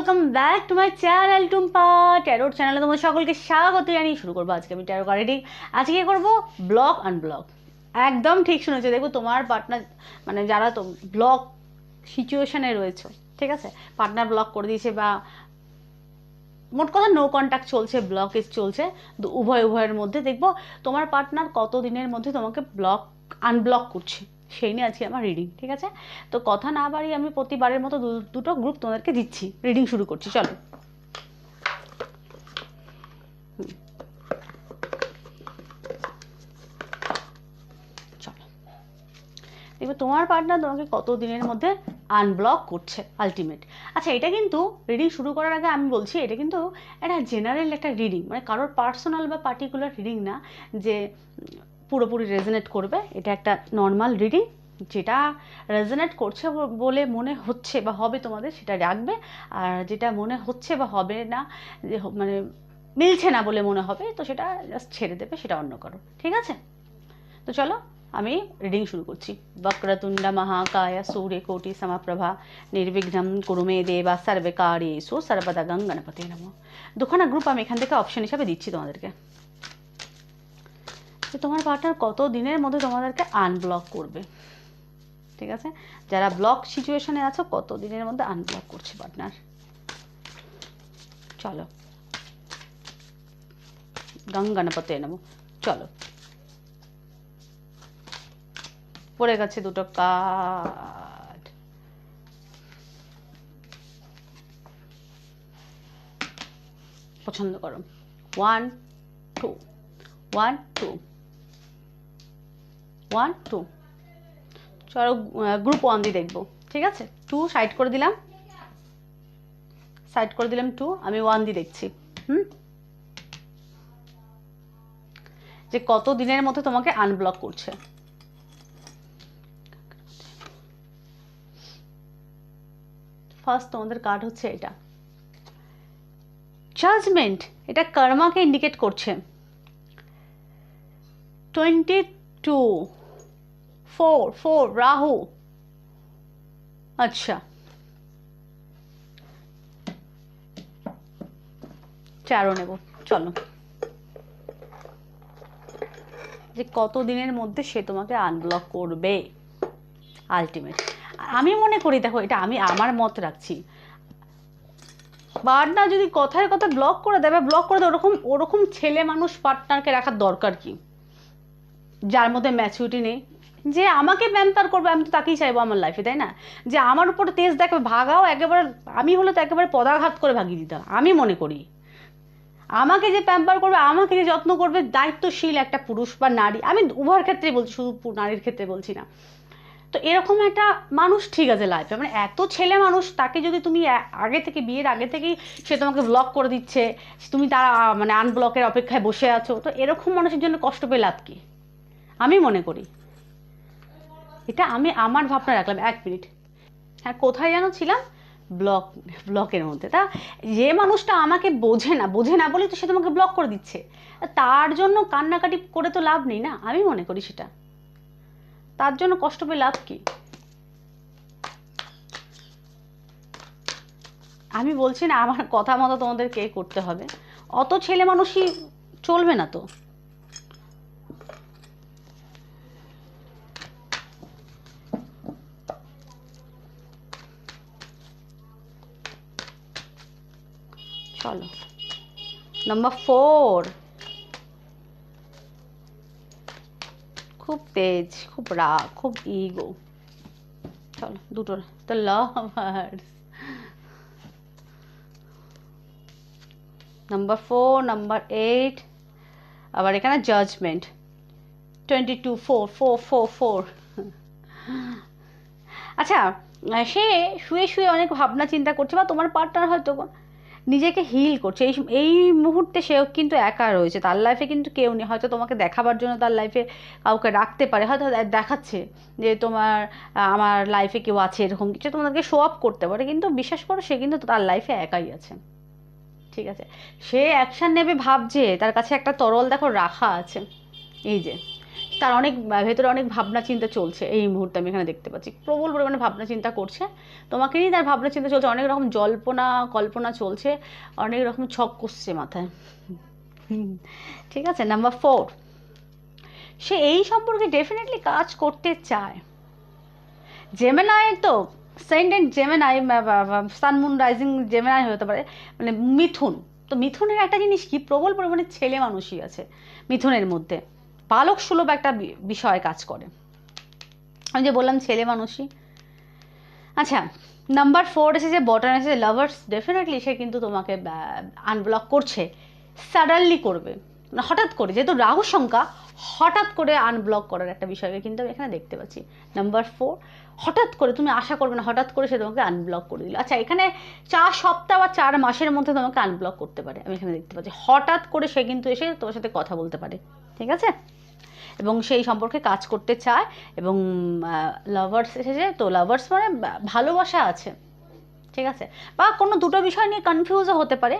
Welcome back to my channel Tumpa ট্যারোর চ্যানেলে তোমাদের সকলকে স্বাগত জানিয়ে শুরু করব আজকে আমি ট্যারো কার্ডিং আজকে করব? ব্লক আনব্লক একদম ঠিক শুনেছো। দেখো তোমার পার্টনার মানে যারা তো ব্লক সিচুয়েশানে রয়েছে, ঠিক আছে? পার্টনার ব্লক করে দিয়েছে বা মোট কথা নো কন্ট্যাক্ট চলছে ব্লকেজ চলছে। উভয়, উভয়ের মধ্যে দেখব তোমার পার্টনার কত দিনের মধ্যে তোমাকে ব্লক আনব্লক করছে। সেই নিয়ে আজকে আমার রিডিং ঠিক আছে? তো কথা না বাড়িয়ে আমি প্রতিবারের মতো দুটো গ্রুপ তোমাদেরকে দিচ্ছি। রিডিং শুরু করছি, চলো। চলো। দেখবে তোমার পার্টনার তোমাকে কত দিনের মধ্যে আনব্লক করছে আলটিমেট আচ্ছা এটা কিন্তু রিডিং শুরু করার আগে আমি বলছি, এটা কিন্তু একটা জেনারেল একটা রিডিং মানে কারোর পার্সোনাল বা পার্টিকুলার রিডিং না, যে পুরোপুরি রেজনেট করবে। এটা একটা নর্মাল রিডিং যেটা রেজনেট করছে বলে মনে হচ্ছে বা হবে তোমাদের, সেটা রাখবে। আর যেটা মনে হচ্ছে বা হবে না, যে মানে মিলছে না বলে মনে হবে, তো সেটা জাস্ট ছেড়ে দেবে, সেটা অন্য করো। ঠিক আছে? তো চলো, আমি রিডিং শুরু করছি। বক্রতুণ্ড মহাকায় সূর্য কোটি সমাপ্রভা, নির্বিঘ্নম কুরুমে দেবা সর্বে কার্যেষু সর্বদা গং গণপতি নম। দুখানা গ্রুপ আমি এখান থেকে অপশন হিসাবে দিচ্ছি তোমাদেরকে। যে তোমার পার্টনার কত দিনের মধ্যে তোমাদেরকে আনব্লক করবে। ঠিক আছে? যারা ব্লক সিচুয়েশনে আছো, কত দিনের মধ্যে আনব্লক করছে পার্টনার চলো। গং গণপতি নম চলো। পড়ে গেছে দুটো কার্ড। পছন্দ করো। One two one two one two চলো গ্রুপ ওয়ান দিয়ে দেখব। ঠিক আছে? টু সাইড করে দিলাম। সাইড করে দিলাম টু আমি ওয়ান দিয়ে দেখছি। হুম? যে কত দিনের মধ্যে তোমাকে আনব্লক করছে। ফার্স্ট তোমাদের কার্ড হচ্ছে এটা। জাজমেন্ট এটা কর্মাকে ইন্ডিকেট করছে। Twenty two four four Rahu আচ্ছা। চারও নেব, চলো। যে কত দিনের মধ্যে সে তোমাকে আনব্লক করবে আলটিমেট আমি মনে করি, দেখো, এটা আমি আমার মত রাখছি। পার্টনার যদি কথায় কথা ব্লক করে দেবে ব্লক করে দেবে ওরকম ওরকম ছেলে মানুষ পার্টনারকে রাখার দরকার কি? যার মধ্যে ম্যাচুরিটি নেই যে আমাকে প্যাম্পার করবে, আমি তো তাকেই চাইব আমার লাইফে তাই না? যে আমার উপরে তেজ দেখবে ভাগাও, একেবারে, আমি হলে তো একেবারে পদাঘাত করে ভাগিয়ে দিতাম আমি মনে করি। আমাকে যে প্যাম্পার করবে, আমাকে যে যত্ন করবে, দায়িত্বশীল একটা পুরুষ বা নারী, আমি উভয়ের ক্ষেত্রে বলছি, শুধু নারীর ক্ষেত্রে বলছি না। তো এরকম একটা মানুষ ঠিক আছে লাইফে মানে এত ছেলে মানুষ, তাকে যদি তুমি আগে থেকে, বিয়ের আগে থেকেই সে তোমাকে ব্লক করে দিচ্ছে, তুমি তার মানে আনব্লকের অপেক্ষায় বসে আছো, তো এরকম মানুষের জন্য কষ্ট পেয়ে লাভ কি? আমি মনে করি। এটা আমি আমার ভাবনা রাখলাম, এক মিনিট। হ্যাঁ কোথায় যেন ছিলাম? ব্লক, ব্লকের মধ্যে। তা যে মানুষটা আমাকে বোঝে না বোঝে না বলেই তো সে তোমাকে ব্লক করে দিচ্ছে। তার জন্য কান্নাকাটি করে তো লাভ নেই না? আমি মনে করি সেটা। তার জন্য কষ্ট পেয়ে লাভ কি? আমি বলছি না, আমার কথা মতো তোমাদের কে করতে হবে? অত ছেলে মানুষই চলবে না তো? চলো। নাম্বার ফোর খুব তেজ, খুব রাগ খুব ইগো চলো, দুটো তো lovers number four number eight আবার এখানে judgement twenty two four four four four আচ্ছা সে শুয়ে শুয়ে অনেক ভাবনা চিন্তা করছে বা তোমার পার্টনার হয়তো নিজেকে হিল করছে। এই এই মুহূর্তে সেও কিন্তু একা রয়েছে। তার লাইফে কিন্তু কেউ নেই। হয়তো তোমাকে দেখাবার জন্য তার লাইফে কাউকে রাখতে পারে। হয়তো দেখাচ্ছে যে তোমার আমার লাইফে কেউ আছে, এরকম কিছু তোমাদেরকে শো আপ করতে পারে। কিন্তু বিশ্বাস করো, সে কিন্তু তার লাইফে একাই আছে। ঠিক আছে? সে অ্যাকশান নেবে ভাবছে। তার কাছে একটা তরল দেখো, রাখা আছে। এই যে। তার অনেক, ভেতরে অনেক ভাবনা চিন্তা চলছে এই মুহূর্তে আমি এখানে দেখতে পাচ্ছি। প্রবল পরিমাণে ভাবনা চিন্তা করছে। তোমাকে নিয়ে তার ভাবনা চিন্তা চলছে, অনেক রকম জল্পনা, কল্পনা চলছে, অনেক রকম ছক কষছে মাথায়। ঠিক আছে নাম্বার ফোর সে এই সম্পর্কে ডেফিনেটলি কাজ করতে চায়। জেমেনাই তো ascendant Gemini sun moon rising Gemini হতে পারে। মানে মিথুন, তো মিথুনের একটা জিনিস কি? প্রবল পরিমাণে ছেলে মানুষই আছে মিথুনের মধ্যে। বালক সুলভ একটা বিষয় কাজ করে। আমি যে বললাম ছেলে মানুষই। আচ্ছা নাম্বার ফোর এসে এসেছে বটন এসেছে লাভার্স ডেফিনেটলি সে কিন্তু তোমাকে আনব্লক করছে। সাডানলি করবে। হঠাৎ করে, যেহেতু রাহু সংখ্যা, হঠাৎ করে আনব্লক করার একটা বিষয়কে কিন্তু আমি এখানে দেখতে পাচ্ছি। নাম্বার ফোর হঠাৎ করে, তুমি আশা করবে না, হঠাৎ করে সে তোমাকে আনব্লক করে দিল। আচ্ছা এখানে চার সপ্তাহ বা চার মাসের মধ্যে তোমাকে আনব্লক করতে পারে। আমি এখানে দেখতে পাচ্ছি। হঠাৎ করে সে কিন্তু এসে তোমার সাথে কথা বলতে পারে। ঠিক আছে? এবং সেই সম্পর্কে কাজ করতে চায় এবং লাভার্স এসেছে। তো লাভার্স মানে ভালোবাসা আছে। ঠিক আছে? বা কোনো দুটো বিষয় নিয়ে কনফিউজও হতে পারে।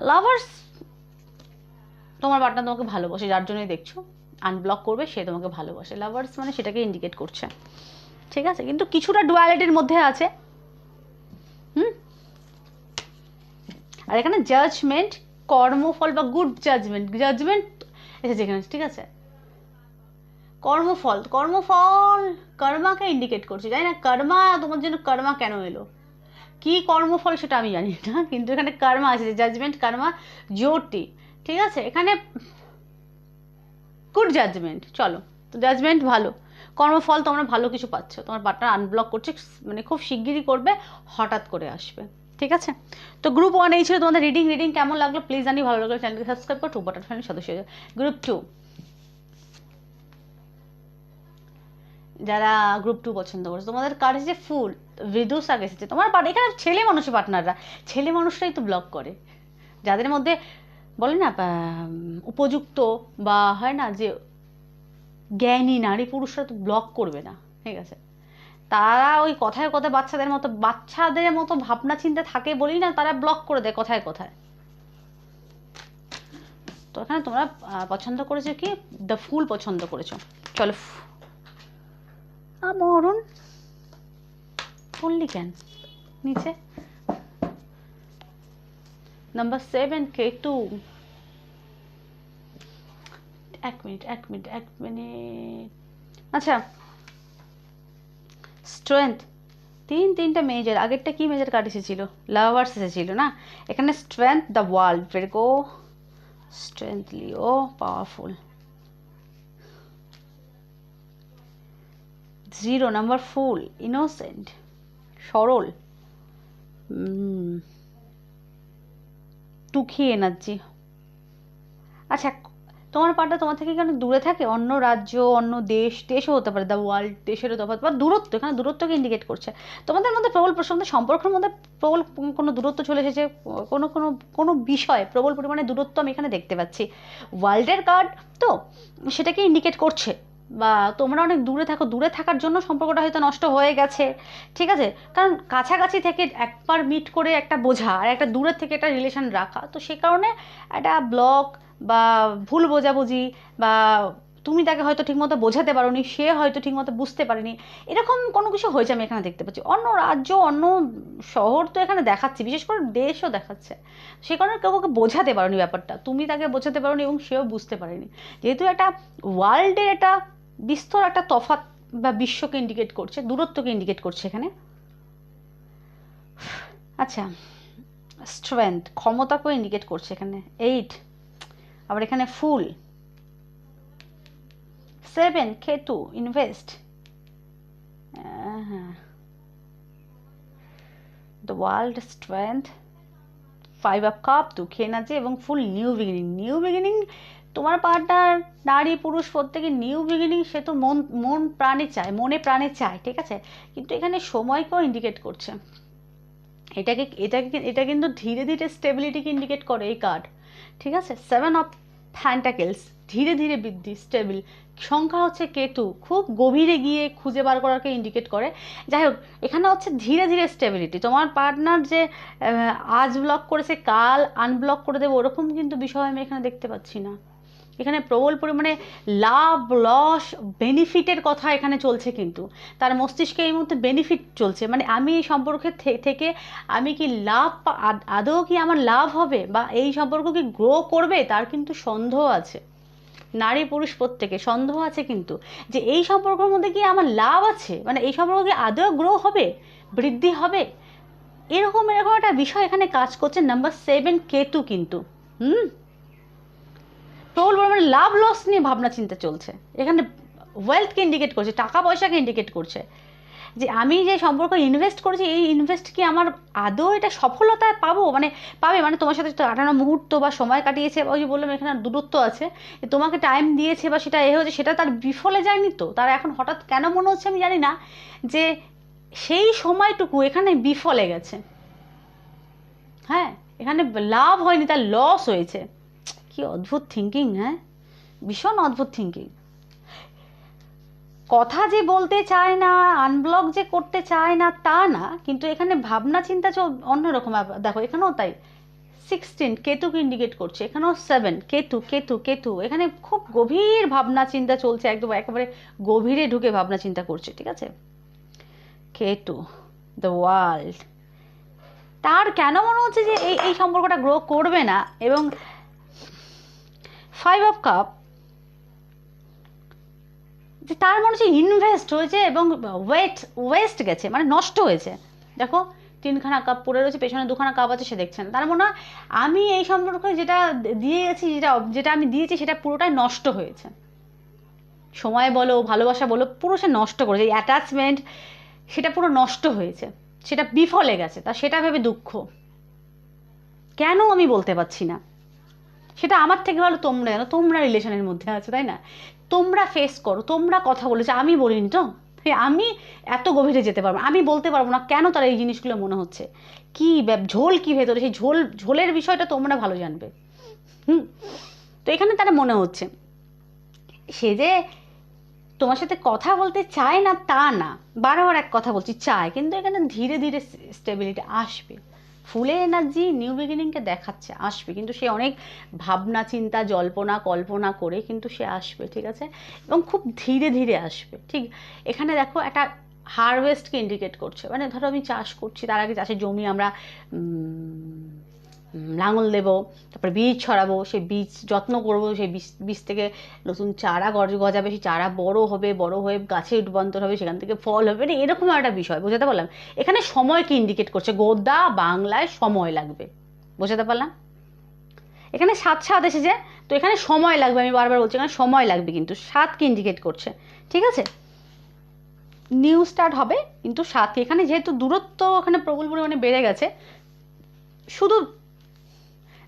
লাভার্স তোমার পার্টনার তোমাকে ভালোবাসে, যার জন্যই দেখছ। আনব্লক করবে, সে তোমাকে ভালোবাসে। লাভার্স মানে সেটাকে ইন্ডিকেট করছে। ঠিক আছে? কিন্তু কিছুটা ডুয়ালিটির মধ্যে আছে। হুম? আর এখানে জাজমেন্ট কর্মফল বা গুড জাজমেন্ট জাজমেন্ট এসেছে এখানে। ঠিক আছে? কর্মফল কর্মফল কর্মাকে ইন্ডিকেট করছে, জানি না কর্মা তোমার জন্য কর্মা কেন এলো? কি কর্মফল সেটা আমি জানি না, কিন্তু এখানে কর্মা আছে জাজমেন্ট কর্মা, জোরটি, ঠিক আছে? এখানে গুড জাজমেন্ট চলো, তো জাজমেন্ট ভালো, কর্মফল তোমরা ভালো কিছু পাচ্ছ, তোমার পার্টনার আনব্লক করছে মানে খুব শিগগিরই করবে, হঠাৎ করে আসবে, ঠিক আছে? তো গ্রুপ ওয়ান এই ছিল তোমাদের রিডিং রিডিং কেমন লাগল? প্লিজ জানি ভালো লাগল চ্যানেলকে সাবস্ক্রাইব করো টু বাটার ফ্যামিলির সদস্য গ্রুপ টু যারা গ্রুপ টু পছন্দ করছে, তোমাদের কার এসেছে ফুল? বিদুষাক এসেছে তোমার পার্ট এখানে ছেলে মানুষের পার্টনাররা ছেলে মানুষরাই তো ব্লক করে। যাদের মধ্যে বলে না উপযুক্ত বা হয় না যে জ্ঞানী, নারী পুরুষরা তো ব্লক করবে না, ঠিক আছে? তারা ওই কথায় কথায় বাচ্চাদের মতো বাচ্চাদের মতো ভাবনা চিন্তা থাকে বলেই না তারা ব্লক করে দেয় কথায় কথায়। তো এখানে তোমরা পছন্দ করেছ কি? দ্য ফুল পছন্দ করেছ। চলো। আমরণ পড়লি কেন? নিচে। নাম্বার সেভেন কে টু এক মিনিট এক মিনিট এক মিনিট। আচ্ছা। স্ট্রেংথ তিন তিনটা মেজর আগেরটা কি মেজর কার্ড এসেছিল? লাভার্স এসেছিল না? এখানে স্ট্রেংথ দ্য ওয়ার্ল্ড ভেরি গো ও powerful zero, number fool innocent সরল। দুঃখী এনার্জি আচ্ছা তোমার পাটা তোমার থেকে কেন দূরে থাকে? অন্য রাজ্য, অন্য দেশ, দেশও হতে পারে দ্য ওয়ার্ল্ড দেশেরও তফাৎ, বা দূরত্ব এখানে দূরত্বকে ইন্ডিকেট করছে? তোমাদের মধ্যে প্রবল প্রশান্ত সম্পর্কের মধ্যে প্রবল কোনো দূরত্ব চলে এসেছে? কোনো কোনো কোনো বিষয়, প্রবল পরিমাণে দূরত্ব আমি এখানে দেখতে পাচ্ছি। ওয়ার্ল্ডের কার্ড তো সেটাকে ইন্ডিকেট করছে। বা তোমরা অনেক দূরে থাকো, দূরে থাকার জন্য সম্পর্কটা হয়তো নষ্ট হয়ে গেছে, ঠিক আছে? কারণ কাছাকাছি থেকে একবার মিট করে একটা বোঝা আর একটা দূরের থেকে একটা রিলেশন রাখা। তো সে কারণে একটা ব্লক বা ভুল বোঝাবুঝি বা তুমি তাকে হয়তো ঠিকমতো বোঝাতে পারোনি, সে হয়তো ঠিকমতো বুঝতে পারেনি, এরকম কোনো কিছু হয়েছে আমি এখানে দেখতে পাচ্ছি। অন্য রাজ্য, অন্য শহর তো এখানে দেখাচ্ছি, বিশেষ করে দেশও দেখাচ্ছে। সে কারণে কেউ কাউকে বোঝাতে পারোনি ব্যাপারটা। তুমি তাকে বোঝাতে পারোনি এবং সেও বুঝতে পারেনি। যেহেতু একটা ওয়ার্ল্ডের একটা বিস্তর একটা তফাৎ বা বিশ্বকে ইন্ডিকেট করছে, দূরত্বকে ইন্ডিকেট করছে এখানে। আচ্ছা স্ট্রেংথ ক্ষমতাকেও ইন্ডিকেট করছে এখানে। এইট আবার এখানে fool seven Ketu invest the world strength five of cup দুঃখে এনার্জি এবং fool new beginning new beginning তোমার পার্টনার নারী পুরুষ প্রত্যেকে নিউ বিগিনিং সে তো মন মন প্রাণে চায়, মনে প্রাণে চায়, ঠিক আছে? কিন্তু এখানে সময়কেও ইন্ডিকেট করছে? এটাকে এটাকে, এটা কিন্তু ধীরে ধীরে স্টেবিলিটিকে ইন্ডিকেট করে এই কার্ড ঠিক আছে? সেভেন অফ ফ্যান্টাকেলস ধীরে ধীরে বৃদ্ধি স্টেবিল সংখ্যা হচ্ছে কেতু, খুব গভীরে গিয়ে খুঁজে বার করাকে ইন্ডিকেট করে। যাই হোক, এখানে হচ্ছে ধীরে ধীরে স্টেবিলিটি তোমার পার্টনার যে আজ ব্লক করেছে, কাল আনব্লক করে দেবে, ওরকম কিন্তু বিষয় আমি এখানে দেখতে পাচ্ছি না। এখানে প্রবল পরিমাণে লাভ, লস বেনিফিটের কথা এখানে চলছে কিন্তু। তার মস্তিষ্কে এই মুহূর্তে বেনিফিট চলছে। মানে আমি এই সম্পর্কে থেকে আমি কি লাভ আদৌ কি আমার লাভ হবে বা এই সম্পর্ক কি গ্রো করবে? তার কিন্তু সন্দেহ আছে। নারী পুরুষ প্রত্যেকে সন্দেহ আছে কিন্তু যে এই সম্পর্কের মধ্যে কি আমার লাভ আছে? মানে এই সম্পর্ক কি আদৌ গ্রো হবে? বৃদ্ধি হবে? এরকম এরকম একটা বিষয় এখানে কাজ করছে নাম্বার সেভেন কেতু কিন্তু। হুম? প্রবল পরিমাণে লাভ লস নিয়ে ভাবনা চিন্তা চলছে। এখানে ওয়েলথকে ইন্ডিকেট করছে, টাকা পয়সাকে ইন্ডিকেট করছে। যে আমি যে সম্পর্ক ইনভেস্ট করেছি, এই ইনভেস্ট কি আমার আদৌ এটা সফলতায় পাবো? মানে পাবে? মানে তোমার সাথে কাটানো মুহূর্ত বা সময় কাটিয়েছে বা ওই যে বললাম এখানে দূরত্ব আছে। যে তোমাকে টাইম দিয়েছে বা সেটা এ হয়েছে, সেটা তার বিফলে যায়নি তো? তার এখন হঠাৎ কেন মনে হচ্ছে আমি জানি না। যে সেই সময়টুকু এখানে বিফলে গেছে। হ্যাঁ এখানে লাভ হয়নি, তার লস হয়েছে। কি অদ্ভুত থিঙ্কিং হ্যাঁ? ভীষণ অদ্ভুত থিঙ্কিং কথা যে বলতে চায় না আনব্লক যে করতে চায় না, তা না, কিন্তু এখানে ভাবনা চিন্তা চল অন্যরকম দেখো, এখানেও তাই। সিক্সটিন কেতুকে ইন্ডিকেট করছে, এখানেও সেভেন কেতু কেতু কেতু, এখানে খুব গভীর ভাবনা চিন্তা চলছে, একদম একেবারে গভীরে ঢুকে ভাবনা চিন্তা করছে, ঠিক আছে? কেতু দ্য ওয়ার্ল্ড তার কেন মনে হচ্ছে যে এই এই সম্পর্কটা গ্রো করবে না, এবং ফাইভ অফ কাপ যে তার মনে হচ্ছে ইনভেস্ট হয়েছে এবং ওয়েট ওয়েস্ট গেছে মানে নষ্ট হয়েছে। দেখো, তিনখানা কাপ পড়ে রয়েছে, পেছনে দুখানা কাপ আছে, সে দেখছে না। তার মনে হয় আমি এই সম্পর্কে যেটা দিয়ে গেছি যেটা যেটা আমি দিয়েছি, সেটা পুরোটাই নষ্ট হয়েছে। সময় বলো, ভালোবাসা বলো, পুরো সে নষ্ট করেছে। এই অ্যাটাচমেন্ট সেটা পুরো নষ্ট হয়েছে। সেটা বিফলে গেছে, তা সেটা ভেবে দুঃখ। কেন আমি বলতে পারছি না? সেটা আমার থেকে ভালো তোমরা জানো, তোমরা রিলেশনের মধ্যে আছো, তাই না? তোমরা ফেস করো, তোমরা কথা বলেছ আমি বলিনি তো? আমি এত গভীরে যেতে পারব আমি বলতে পারব না কেন তারা এই জিনিসগুলো মনে হচ্ছে? কি ঝোল কি ভেতরে? সেই ঝোল, ঝোলের বিষয়টা তোমরা ভালো জানবে। হুম? তো এখানে তারা মনে হচ্ছে, সে যে তোমার সাথে কথা বলতে চায় না তা না, বারবার এক কথা বলছি, চায়, কিন্তু এখানে ধীরে ধীরে স্টেবিলিটি আসবে। ফুলের এনার্জি নিউ বিগিনিংকে দেখাচ্ছে, আসবে। কিন্তু সে অনেক ভাবনা, চিন্তা, জল্পনা, কল্পনা করে কিন্তু সে আসবে, ঠিক আছে? এবং খুব ধীরে ধীরে আসবে, ঠিক? এখানে দেখো একটা হারভেস্টকে ইন্ডিকেট করছে। মানে ধরো আমি চাষ করছি, তার আগে চাষের জমি আমরা লাঙল দেবো, তারপরে বীজ ছড়াবো, সেই বীজ যত্ন করব, সেই বীজ বীজ থেকে নতুন চারা গজ, গজাবে, সেই চারা বড় হবে, বড় হয়ে গাছে রূপান্তর হবে, সেখান থেকে ফল হবে মানে এরকম একটা বিষয়, বোঝাতে পারলাম? এখানে সময়কে ইন্ডিকেট করছে? গোদা বাংলায় সময় লাগবে, বোঝাতে পারলাম? এখানে সাত সাত এসেছে, তো এখানে সময় লাগবে, আমি বারবার বলছি, এখানে সময় লাগবে কিন্তু সাতকে ইন্ডিকেট করছে, ঠিক আছে? নিউ স্টার্ট হবে, কিন্তু সাত এখানে যেহেতু দূরত্ব এখানে প্রবল পরিমাণে বেড়ে গেছে, শুধু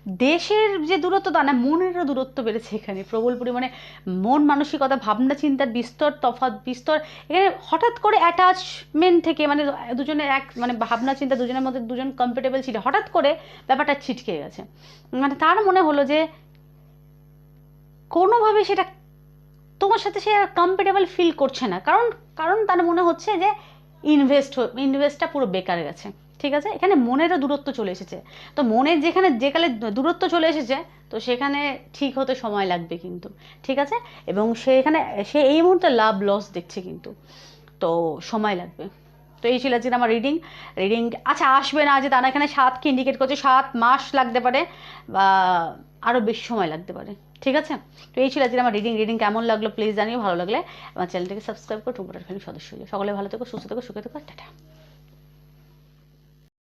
দেশের যে দূরত্ব, তা না মনেরও দূরত্ব বেড়েছে এখানে। প্রবল পরিমাণে মন, মানসিকতা, ভাবনা, চিন্তার বিস্তর তফাৎ, বিস্তর এখানে হঠাৎ করে অ্যাটাচমেন্ট থেকে মানে দুজনের এক মানে ভাবনা, চিন্তা দুজনের মধ্যে দুজন কমফোর্টেবল ছিল, হঠাৎ করে ব্যাপারটা ছিটকে গেছে। মানে তার মনে হলো যে কোনোভাবে সেটা তোমার সাথে সে আর কমফোর্টেবল ফিল করছে না। কারণ কারণ তার মনে হচ্ছে যে ইনভেস্ট ইনভেস্টটা পুরো বেকার গেছে। ঠিক আছে? এখানে মনেরও দূরত্ব চলে এসেছে। তো মনের যেখানে যেকালে দূরত্ব চলে এসেছে, তো সেখানে ঠিক হতে সময় লাগবে কিন্তু। ঠিক আছে? এবং সে এখানে, সে এই মুহূর্তে লাভ লস দেখছে কিন্তু। তো সময় লাগবে। তো এই ছিল আজকে আমার রিডিং রিডিং আচ্ছা আসবে না যে তারা এখানে সাতকে ইন্ডিকেট করছে, সাত মাস লাগতে পারে বা আরও বেশি সময় লাগতে পারে। ঠিক আছে? তো এই ছিল আজকে আমার রিডিং রিডিং কেমন লাগল প্লিজ জানিও, ভালো লাগলে আমার চ্যানেলটাকে সাবস্ক্রাইব করে টুম্পটার ফ্যামিলির সদস্য সকলে ভালো থেকো, সুস্থ থেকো, সুখে থেকো, টাটা।